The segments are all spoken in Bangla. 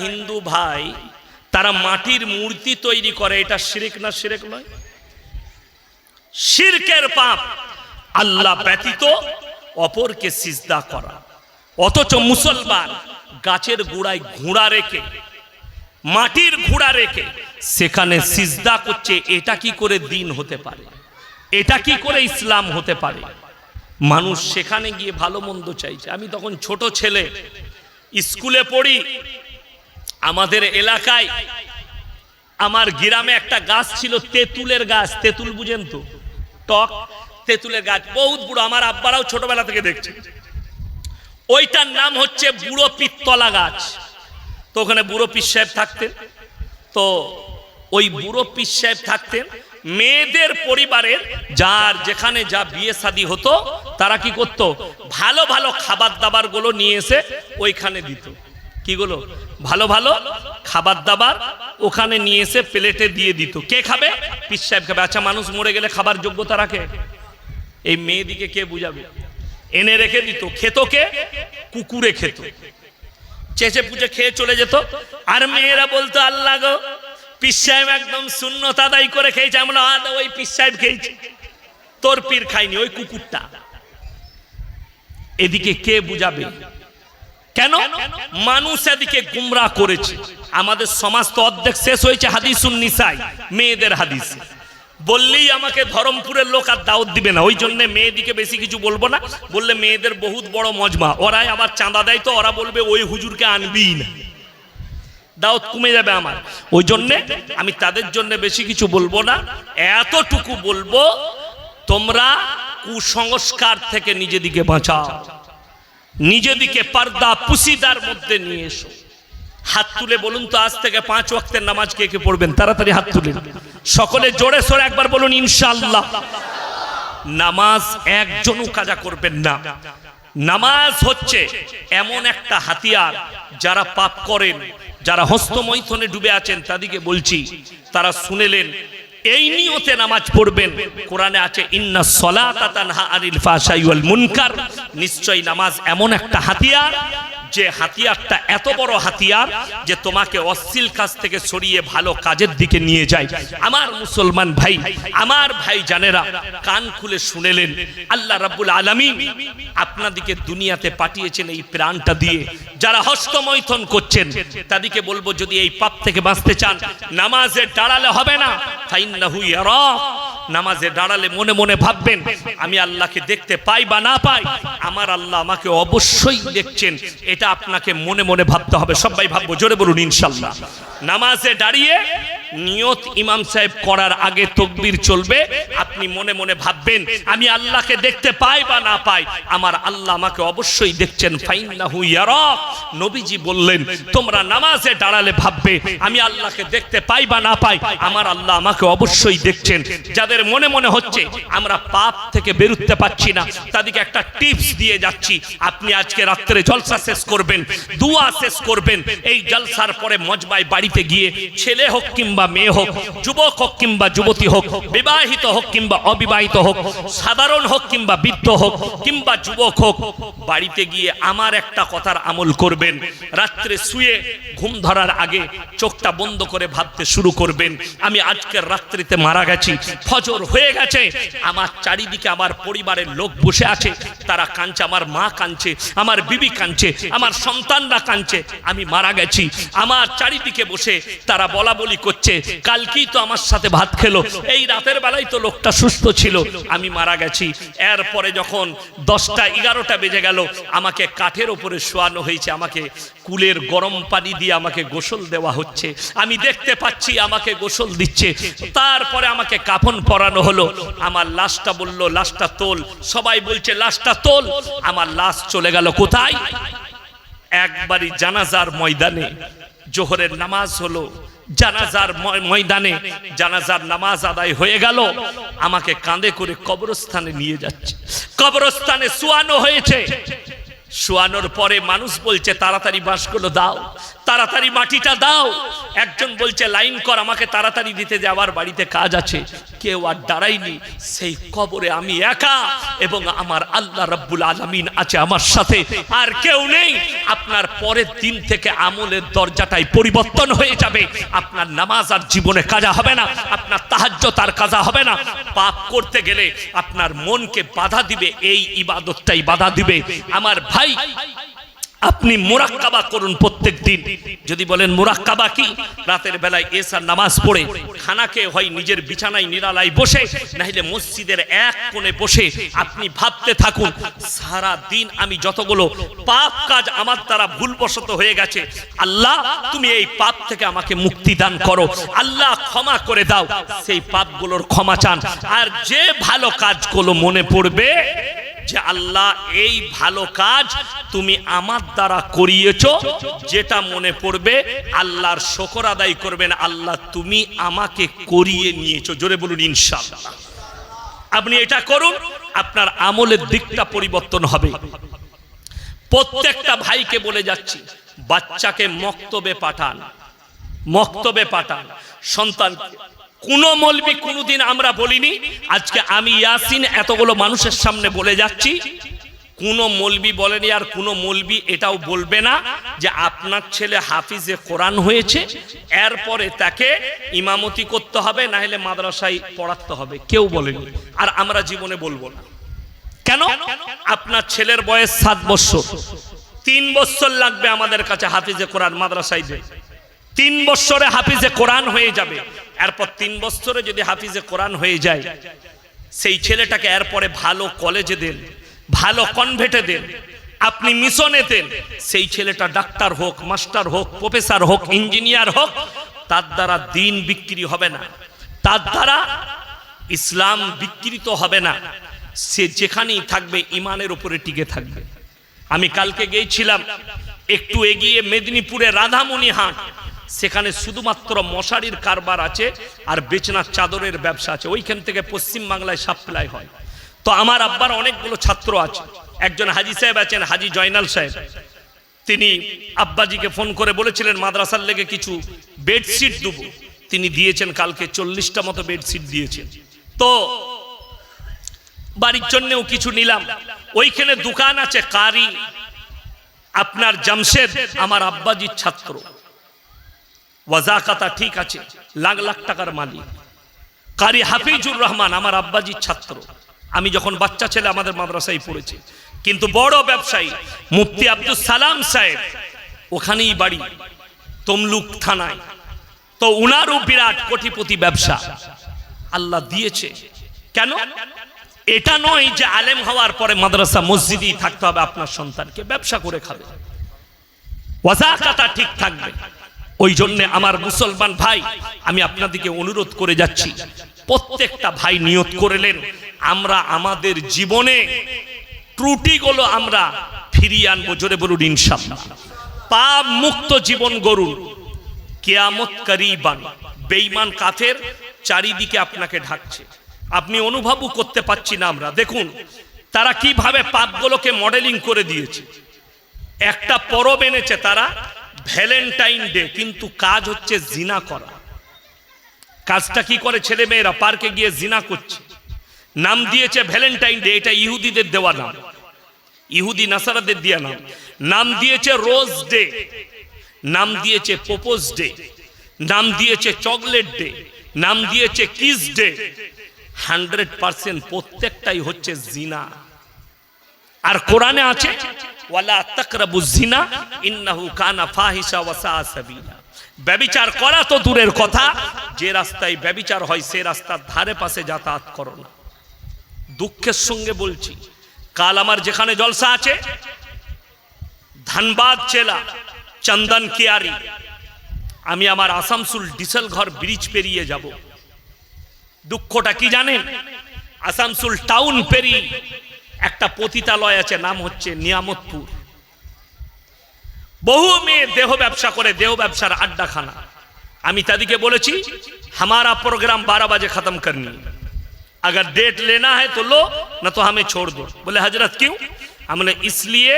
হিন্দু ভাই, তারা মাটির মূর্তি তৈরি করে, এটা শিরিক না শিরেক নয়। শিরকের পাপ, আল্লাহ ব্যতীত অপরকে সিজদা করা। অথচ মুসলমান গাছের গোড়ায় ঘোড়া রেখে, মাটির ঘোড়া রেখে সেখানে সিজদা করছে, এটা কি করে দিন হতে পারে? এটা কি করে ইসলাম হতে পারে? মানুষ সেখানে গিয়ে ভালো মন্দ চাইছে। আমি তখন ছোট ছেলে, স্কুলে পড়ি আমাদের এলাকায় আমার গ্রামে একটা গাছ ছিল, তেঁতুলের গাছ। তেঁতুল বুঝেন তো? টক, তেঁতুলের গাছ। বহুত বুড়ো, আমার আব্বারাও ছোটবেলা থেকে দেখছে। ওইটার নাম হচ্ছে বুড়ো পিত্তলা গাছ। তো ওখানে বুড়ো পীর সাহেব থাকতেন। তো ওই বুড়ো পীর সাহেব থাকতেন। মেয়েদের পরিবারের যার যেখানে যা বিয়ে শাদী হতো, তারা কি করতো? ভালো ভালো খাবার দাবারগুলো নিয়ে এসে ওইখানে দিত। কি গুলো? ভালো ভালো খাবার দাবার ওখানে নিয়ে এসে প্লেটে দিয়ে দিত। কে খাবে? পিস সাহেব খাবে। আচ্ছা মানুষ মরে গেলে খাবার যোগ্যতা রাখে। এই মেয়েদিকে কে বুঝাবে? এনে রেখে দিত। খেত কে? কুকুরে খেত। চেঁচে পুচে খেয়ে চলে যেত। আর মেয়েরা বলতো, আল্লাহ গো পিস সাহেব একদম শূন্য তাদাই করে খেয়েছে। আমরা আদ ওই পিস সাহেব খেয়েছি। তোর পীর খাইনি ওই কুকুরটা। এদিকে কে বুঝাবে? কেন? মানুষ এদিকে গুমরা করেছে। আমাদের সমাজ তো অর্ধেক শেষ হয়েছে হাদিসুন নিসাই, মেয়েদের হাদিস। বললেই আমাকে ধরমপুরের লোক আর দাওয়াত দিবে না। ওই জন্য মেয়েদিকে বেশি কিছু বলব না। বললে মেয়েদের বহুত বড় মজমা। ওরাই আবার চাঁদা দেয় তো, ওরা বলবে ওই হুজুরকে আনবি না। দাওয়াত কমে যাবে আমার। ওই জন্যে আমি তাদের জন্য বেশি কিছু বলব না। এতটুকু বলব, তোমরা কুসংস্কার থেকে নিজেদিকে বাঁচাও। নিজেদিকে পর্দা পুশিদার মধ্যে নিয়ে এসো। হাত তুলে বলুন তো, আজ থেকে পাঁচ ওয়াক্তের নামাজ কে কে পড়বেন? তাড়াতাড়ি হাত তুলে সকলে জোরে সোরে একবার বলুন, ইনশাআল্লাহ। নামাজ একজনও কাজা করবেন না। নামাজ হচ্ছে এমন একটা হাতিয়ার যারা পাপ করেন, যারা হস্তমৈথনে ডুবে আছেন তাদেরকে বলছি, তারা শুনেলেন এই নিয়তে নামাজ পড়বেন। কোরআনে আছে, ইন্না সলাতা তানহা আনিল ফাহশাই ওয়াল মুনকার। নিশ্চয়ই নামাজ এমন একটা হাতিয়ার যে হাতিয়ারটা এত বড় হাতিয়ার যে তোমাকে অশ্লীল কাজ থেকে সরিয়ে ভালো কাজের দিকে নিয়ে যায়। আমার মুসলমান ভাই, আমার ভাই জানেরা, কান খুলে শুনেলেন, আল্লাহ রাব্বুল আলামিন আপনাদিকে দুনিয়াতে পাঠিয়েছেন এই প্রাণটা দিয়ে। যারা হস্তমৈথন করছেন তাদেরকে বলব যদি এই পাপ থেকে বাঁচতে চান, নামাজে দাঁড়ালে হবে না। ফাইন্নাহু ইয়ারা নামাজে দাঁড়ালে মনে মনে ভাববেন, আমি আল্লাহকে দেখতে পাই বা না পাই? আমার আল্লাহ আমাকে অবশ্যই দেখছেন। এটা আপনাকে মনে মনে ভাবতে হবে। সবাই ভাববো, জোরে বলুন ইনশাল্লাহ। নামাজে দাঁড়িয়ে নিয়ত ইমাম সাহেব করার আগে তকবির চলবে। আপনি মনে মনে ভাববেন, আমি আল্লাহকে দেখতে পাই বা না পাই? আমার আল্লাহ আমাকে অবশ্যই দেখছেন। ফাইন্নাহু ইয়ারা। নবীজি বললেন, তোমরা নামাজে দাঁড়ালে ভাববে, আমি আল্লাহকে দেখতে পাই বা না পাই? আমার আল্লাহ আমাকে অবশ্যই দেখছেন। যাদের মনে মনে হচ্ছে, আমরা পাপ থেকে বেরুতে পাচ্ছি না, তাদেরকে একটা টিপস দিয়ে যাচ্ছি। আপনি আজকে রাত্রে জলসা শেষ করবেন, দুয়া শেষ করবেন। এই জলসার পরে মজবাই বাড়িতে গিয়ে, ছেলে হোক কিংবা মেয়ে হোক, যুবক হোক কিংবা যুবতী হোক, বিবাহিত হোক কিংবা অবিবাহিত হোক, সাধারণ হোক কিংবা বৃদ্ধ হোক কিংবা যুবক হোক, বাড়িতে গিয়ে আমার একটা কথার আমল করবেন। রাত্রে শুয়ে ঘুম ধরার আগে চোখটা বন্ধ করে ভাবতে শুরু করবেন, আমি আজকের রাত্রিতে মারা গেছি, ফজর হয়ে গেছে, আমার চারিদিকে আমার পরিবারের লোক বসে আছে, তারা কাঁদছে, আমার মা কাঁদছে, আমার বিবি কাঁদছে, আমার সন্তানরা কাঁদছে, আমি মারা গেছি, আমার চারিদিকে বসে তারা বলা বলি করছে কালকেই তো আমার সাথে ভাত খেলো। এই রাতের বেলায় তো লোকটা সুস্থ ছিল। আমি মারা গেছি। এরপরে যখন দশটা এগারোটা বেজে গেল, আমাকে কাঠের ওপরে শোয়ানো হয়েছে। আমাকে কুলের গরম পানি দিয়ে আমাকে গোসল দেওয়া হচ্ছে। আমি দেখতে পাচ্ছি আমাকে গোসল দিচ্ছে। তারপরে আমাকে কাফন পরানো হলো। আমার লাশটা বলল, লাশটা তোল। সবাই বলছে, লাশটা তোল। আমার লাশ চলে গেল কোথায়? একবারই জানাজার ময়দানে। জোহরের নামাজ হলো। জানাজার ময়- ময়দানে জানাজার নামাজ আদায় হয়ে গেল। আমাকে কাঁধে করে কবরস্থানে নিয়ে যাচ্ছে। কবরস্থানে শোয়ানো হয়েছে। শোয়ানোর পরে মানুষ বলছে, তাড়াতাড়ি বাঁশগুলো দাও। তাড়াতাড়ি মাটিটা দাও। একজন বলছে, লাইন কর, আমাকে তাড়াতাড়ি দিতে যাওয়ার বাড়িতে কাজ আছে। কেউ আর দাঁড়ায়নি। সেই কবরে আমি একা এবং আমার আল্লাহ রব্বুল আলমিন আছে আমার সাথে। আর কেউ নেই। আপনার পরের দিন থেকে আমলের দরজাটাই পরিবর্তন হয়ে যাবে। আপনার নামাজ আর জীবনে কাজা হবে না। আপনার তাহাজ্য তার কাজা হবে না। পাপ করতে গেলে আপনার মনকে বাধা দিবে, এই ইবাদতটাই বাধা দিবে। আমার ভাই আপনি মোরাক্কাবা করুন প্রত্যেক দিন যদি বলেন, মোরাক্কাবা কি? রাতের বেলায় এসার নামাজ পড়ে খানাকে হয়, নিজের বিছানায় নিরালায় বসে, নাহলে মসজিদের এক কোণে বসে আপনি ভাবতে থাকুন, সারা দিন আমি যতগুলো পাপ কাজ আমার দ্বারা ভুলবশত হয়ে গেছে, আল্লাহ তুমি এই পাপ থেকে আমাকে মুক্তি দান করো, আল্লাহ ক্ষমা করে দাও। সেই পাপগুলোর ক্ষমা চান। আর যে ভালো কাজগুলো মনে পড়বে যে আল্লাহ এই ভালো কাজ তুমি আমার দ্বারা করিয়েছ, যেটা মনে পড়বে, আল্লাহর শকর আদায় করবেন, আল্লাহ তুমি আমাকে করিয়ে নিয়েছো। জোরে বলুন, ইনশাআল্লাহ। আপনি এটা করুন, আপনার আমলের দিকটা পরিবর্তন হবে। প্রত্যেকটা ভাইকে বলে যাচ্ছি, বাচ্চাকে মক্তবে পাঠান মক্তবে পাঠান। সন্তান কোন মলবি কোনোদিন আমরা বলিনি। আজকে আমি ইয়াসিন এতগুলো মানুষের সামনে বলে যাচ্ছি। কোন মলবি বলেনি আর কোন মলবি এটাও বলবে না যে আপনার ছেলে হাফিজে কোরআন হয়েছে, এরপরে তাকে ইমামতি করতে হবে না হলে মাদ্রাসায় পড়াতে হবে। কেউ বলেনি। আর আমরা জীবনে বলব না। কেন? আপনার ছেলের বয়স সাত বছর। তিন বছর লাগবে আমাদের কাছে হাফিজে কোরআন মাদ্রাসায় দেয় তিন বছরে হাফিজে কোরআন হয়ে যাবে। এরপর তিন বছরে যদি হাফিজে কোরআন হয়ে যায়, সেই ছেলেটাকে এরপরে ভালো কলেজে দেন, ভালো কনভেটে দেন, আপনি মিশনে দেন, সেই ছেলেটা ডাক্তার হোক মাস্টার হোক প্রফেসর হোক ইঞ্জিনিয়ার হোক, তার দ্বারা দিন বিক্রি হবে না। তার দ্বারা ইসলাম বিকৃত হবে না। সে যেখানেই থাকবে, ইমানের উপরে টিকে থাকবে। আমি কালকে গিয়েছিলাম, একটু এগিয়ে মেদিনীপুরে রাধামণি হাট। সেখানে শুধুমাত্র মশারির কারবার আছে আর বেচনার চাদরের ব্যবসা আছে। ওইখান থেকে পশ্চিম বাংলায় সাপ্লাই হয়। তো আমার আব্বার অনেকগুলো ছাত্র আছে। একজন হাজি সাহেব আছেন, হাজি জয়নাল সাহেব। তিনি আব্বাজিকে ফোন করে বলেছিলেন, মাদ্রাসার লেগে কিছু বেডশিট দেবো। তিনি দিয়েছেন কালকে চল্লিশটা মতো বেডশিট দিয়েছেন। তো বাড়ির জন্যেও কিছু নিলাম। ওইখানে দোকান আছে কারি, আপনার জামশেদ, আমার আব্বাজির ছাত্র। ওয়াজাকাতা ঠিক আছে, লাখ লাখ টাকার মালিক। কারি হাফিজুর রহমান, আমার আব্বাজির ছাত্র। আমি যখন বাচ্চা ছেলে আমাদের মাদ্রাসায় পড়েছি। কিন্তু বড় ব্যবসায়ী, মুফতি আব্দুল সালাম সাহেব, ওখানেই বাড়ি, তমলুক থানায়। তো উনারও বিরাট কোটিপতি ব্যবসা। আল্লাহ দিয়েছে। কেন? এটা নয় যে আলেম হওয়ার পরে মাদ্রাসা মসজিদই থাকতে হবে আপনার সন্তানকে, ব্যবসা করে খাবে। ওয়াজাকাতা ঠিক থাকবে। ওই জন্যে আমার মুসলমান ভাই, আমি আপনাদেরকে অনুরোধ করে যাচ্ছি। প্রত্যেকটা ভাই নিয়ত করলেন আমরা আমাদের জীবনে ত্রুটিগুলো আমরা ফিরিয়ে আনব জোরে বলুন ইনশাল্লাহ পাপ মুক্ত জীবন গরুন কেয়ামত করিবান, বেঈমান কাফের চারিদিকে আপনাকে ঢাকছে। আপনি অনুভবও করতে পাচ্ছি না আমরা। দেখুন, তারা কীভাবে পাপগুলোকে মডেলিং করে দিয়েছে। একটা পরব এনেছে তারা ভ্যালেন্টাইন ডে কিন্তু কাজ হচ্ছে জিনা করা। কাজটা কি করে ছেলে মেয়েরা? পার্কে গিয়ে জিনা করছে। নাম দিয়েছে ভ্যালেন্টাইন ডে এটা ইহুদিদের দেওয়া নাম। ইহুদি নাসারাদের দেওয়া নাম। নাম দিয়েছে রোজ ডে নাম দিয়েছে প্রপোজ ডে নাম দিয়েছে চকলেট ডে নাম দিয়েছে কিস ডে হান্ড্রেড পার্সেন্ট প্রত্যেকটাই হচ্ছে জিনা। আর কোরআনে আছে, ওয়ালা ব্যবিচার করা তো দূরের কথা, যে রাস্তায় ব্যবিচার হয়, সে রাস্তার ধারে পাশে যাতায়াত করো না। দুঃখের সঙ্গে বলছি, কাল আমার যেখানে জলসা আছে, ধানবাদ জেলা, চন্দন কিয়ারি, আমি আমার আসামসুল ডিসেল ঘর ব্রিজ পেরিয়ে যাব। দুঃখটা কি জানেন? আসামসুল টাউন পেরিয়ে একটা পতিতালয় আছে নাম হচ্ছে নিয়ামতপুর বহু মেয়ে দেহ ব্যবসা করে দেহ ব্যবসার আড্ডাখানা আমি তাদেরকে বলেছি हमारा प्रोग्राम बारह बजे खत्म करनी है। अगर डेट लेना है तो लो न तो हमें छोड़ दो बोले हजरत क्यों हमने इसलिए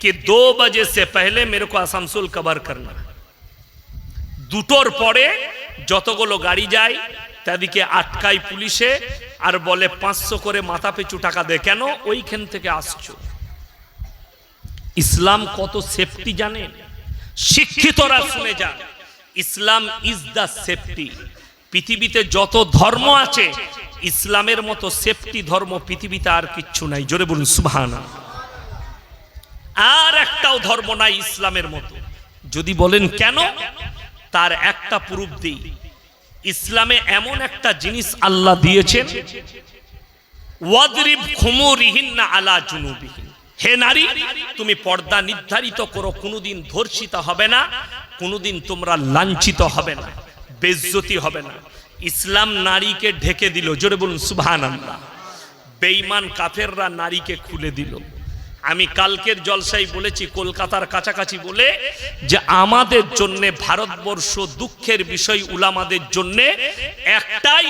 कि दो बजे से पहले मेरे को आसनसोल कवर करना है দুটোর পরে যতগুলো গাড়ি যায় তাদিকে আটকায় পুলিশে আর বলে পাঁচশো করে মাথা পিছু টাকা দে। কেন? ওইখান থেকে আসছো। ইসলাম কত সেফটি জানেন শিক্ষিতরা শুনে যান। ইসলাম ইজ দ্য সেফটি পৃথিবীতে যত ধর্ম আছে, ইসলামের মতো সেফটি ধর্ম পৃথিবীতে আর কিচ্ছু নাই। জোরে বলুন সুবহানা আর একটাও ধর্ম নাই ইসলামের মতো। যদি বলেন কেন, তার একটা প্রুফ দিই। ইসলামে এমন একটা জিনিস আল্লাহ দিয়েছেন, ওয়াদরিব খুমুরিহিন্না আলা জুনুবিহিন। হে নারী, তুমি পর্দা নির্ধারিত করো, কোনোদিন ধর্ষিত হবে না, কোনোদিন তোমরা লাঞ্ছিত হবে না, বেজ্জতি হবে না। ইসলাম নারীকে ঢেকে দিল, জোরে বলুন সুবহান আল্লাহ বেঈমান কাফেররা নারীকে খুলে দিল। আমি কালকের জলসাই বলেছি, কলকাতার কাছাকাছি বলে যে আমাদের জন্য, ভারতবর্ষ দুঃখের বিষয় উলামাদের জন্য, একটাই,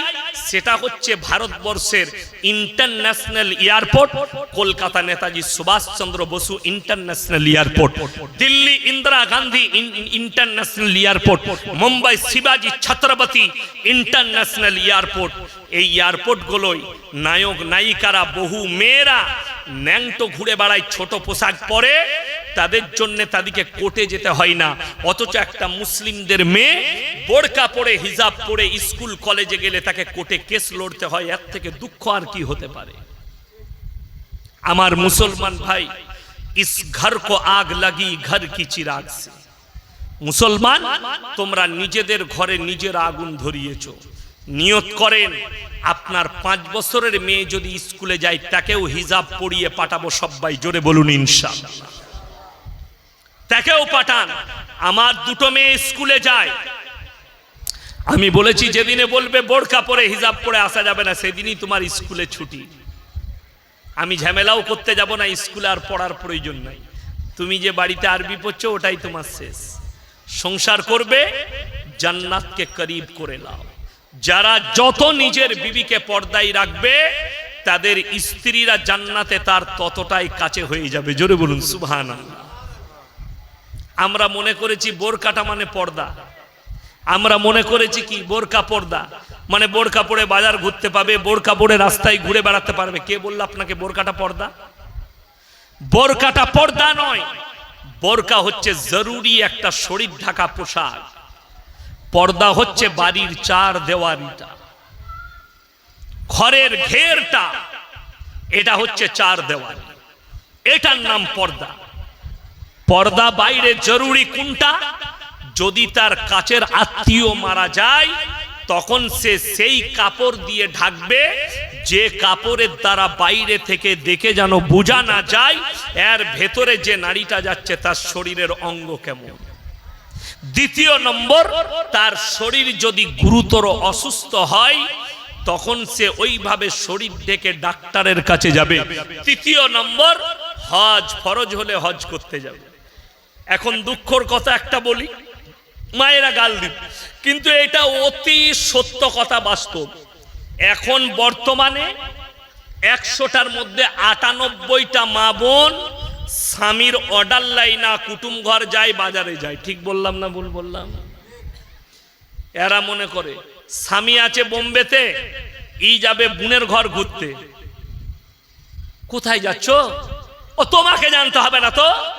সেটা হচ্ছে ভারতবর্ষের international airport Kolkata Netaji Subhash Chandra Bose international airport Delhi Indira Gandhi international airport Mumbai শিবাজি ছত্রপতি ইন্টারন্যাশনাল এয়ারপোর্ট এই এয়ারপোর্টগুলোই নায়ক নায়িকারা বহু মেয়েরা ন্যাংটো ঘুরে বেড়ায় ছোট পোশাক পরে, তাদের জন্য তাদেরকে কোর্টে যেতে হয় না। অথচ একটা মুসলিমদের মেয়ে বোরকা পরে, হিজাব পরে স্কুল, কলেজে গেলে তাকে কোর্টে কেস লড়তে হয়, এর থেকে দুঃখ আর কি হতে পারে? আমার মুসলমান ভাই, ইস ঘর কো আগ লাগি, ঘর কি চিরাগ সে। মুসলমান, তোমরা নিজেদের ঘরে নিজের আগুন ধরিয়েছো। নিয়ত করেন, আপনার পাঁচ বছরের মেয়ে যদি স্কুলে যায়, তাকেও হিজাব পরিয়ে পাঠাবো সবাই, জোরে বলুন ইনশাআল্লাহ। তাকেও পাঠান, আমার দুটো মেয়ে স্কুলে যায়। আমি বলেছি, যেদিনে বলবে বোরকা পরে হিজাব পরে আসা যাবে না, সেদিনই তোমার স্কুলে ছুটি। আমি ঝামেলাও করতে যাব না, স্কুলে আর পড়ার প্রয়োজন নাই। তুমি যে বাড়িতে আরবি পড়ছো, ওটাই তোমার শেষ। সংসার করবে, জান্নাতকে করিব করে নাও যারা যত নিজের বিবিকে পর্দায় রাখবে, তাদের স্ত্রীরা জান্নাতে তার ততটাই কাছে হয়ে যাবে। জোরে বলুন সুবহান আমরা মনে করেছি বোরকাটা মানে পর্দা। আমরা মনে করেছি কি, বোরকা পর্দা। মানে বোরকা পরে বাজার ঘুরতে পাবে, বোরকা পরে রাস্তায় ঘুরে বেড়াতে পারবে। কে বলল আপনাকে বোরকাটা পর্দা? বোরকাটা পর্দা নয়, বোরকা হচ্ছে জরুরি একটা শরীর ঢাকা পোশাক। পর্দা হচ্ছে বাড়ির চার দেওয়ারিটা ঘরের ঘেরটা, এটা হচ্ছে চার দেওয়ারি এটার নাম পর্দা। পর্দা বাইরে জরুরি কোনটা? যদি তার কাছের আত্মীয় মারা যায়, তখন সে সেই কাপড় দিয়ে ঢাকবে, যে কাপড়ের দ্বারা বাইরে থেকে দেখে যেন বোঝা না যায়, এর ভেতরে যে নারীটা যাচ্ছে, তার শরীরের অঙ্গ কেমন? দ্বিতীয় নম্বর, তার শরীর যদি গুরুতর অসুস্থ হয়, তখন সে ওইভাবে শরীর ডেকে ডাক্তারের কাছে যাবে। তৃতীয় নম্বর, হজ ফরজ হলে হজ করতে যাবে। এখন দুঃখর কথা একটা বলি, মায়েরা গাল দিব কিন্তু এটা অতি সত্য কথা বাস্তব। এখন বর্তমানে একশোটার মধ্যে আটানব্বইটা মা বোন স্বামীর অর্ডার লাই না, কুটুম ঘর যায়, বাজারে যায়। ঠিক বললাম না ভুল বললাম? এরা মনে করে, স্বামী আছে বোম্বেতে, ই যাবে বোনের ঘর ঘুরতে। কোথায় যাচ্ছ? ও তোমাকে জানতে হবে না তো?